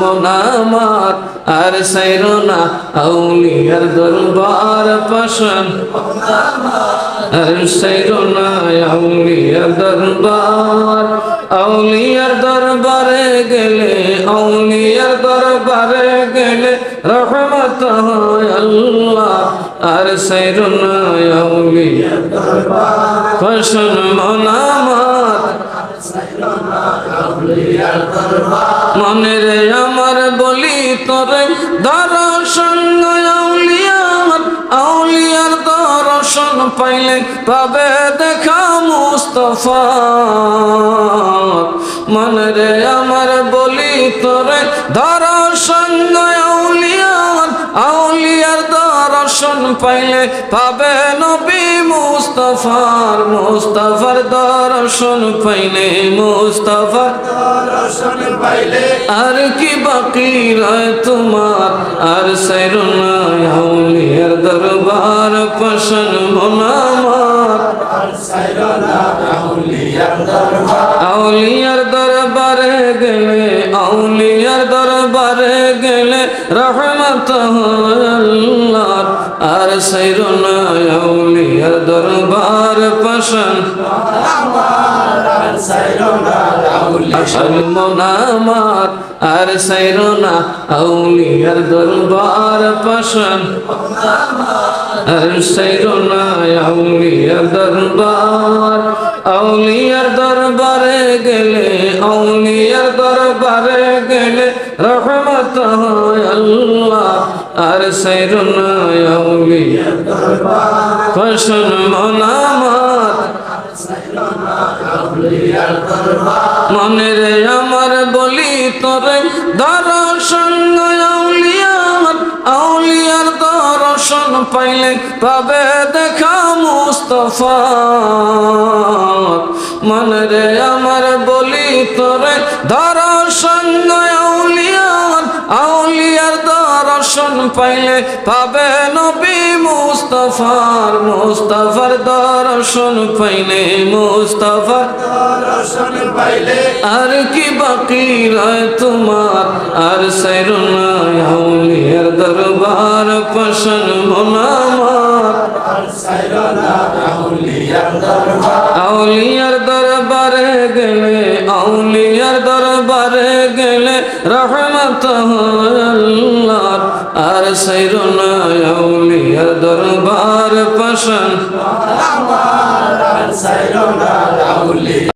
মনামার আর সাইরোনা আউলিয়ার দরবার পাশান। আর সাইরোনা আউলিয়ার দরবার, আউলিয়ার দরবারে গেলে, আউলিয়ার দরবারে গেলে রহমত হয় আল্লাহ। আর সাইরোনা আউলিয়ার ফসল মনামার মনে রে আমার বলি তোরে দর্শন আউলিয়ার আউলিয়ার দর্শন পাইলে পাবে দেখা মুস্তফা। মনে রে আমার বলি তোরে দর্শন পাইলে পাবে নবী মুস্তফার মুস্তফার দর্শন পাইলে মুস্তফার। দর্শন পাইলে আর কি বাকি রয় তোমার? আর সাইরুনায় আউলিয়ার দরবার পশন মনামার আউলিয়ার দরবার গেলে, আউলিয়ার দরবারে গেলে রহমত আল্লাহর। আর সাইরুনায় আউলিয়ার দরবার পশন। সাইরনা মনামার আর সাইরোনা আউলিয়ার দরবার পাশান। আর সাইরোনা আউলিয়ার দরবার, আউলিয়ার দরবারে গেলে আউলিয়ার ফসল মনামার মনে রে আমার বলি তোরে দর্শন আউলিয়ার আউলিয়ার দর্শন পাইলে পাবে দেখা মুস্তফা। মনে রে আমার বলি তোরে দর্শন পাইলে পাবে নবী মুস্তফার মুস্তফার দর্শন পাইলে মুস্তফার। দর্শন পাইলে আর কি বাকি রয় তোমার? আর সাইরুনায় আউলিয়ার দরবার পশন মনামার আর রহমত হয় আল্লাহর আর সাইরুনায় আউলিয়ার দরবার পশন। আর সাইরনা আউলিয়ার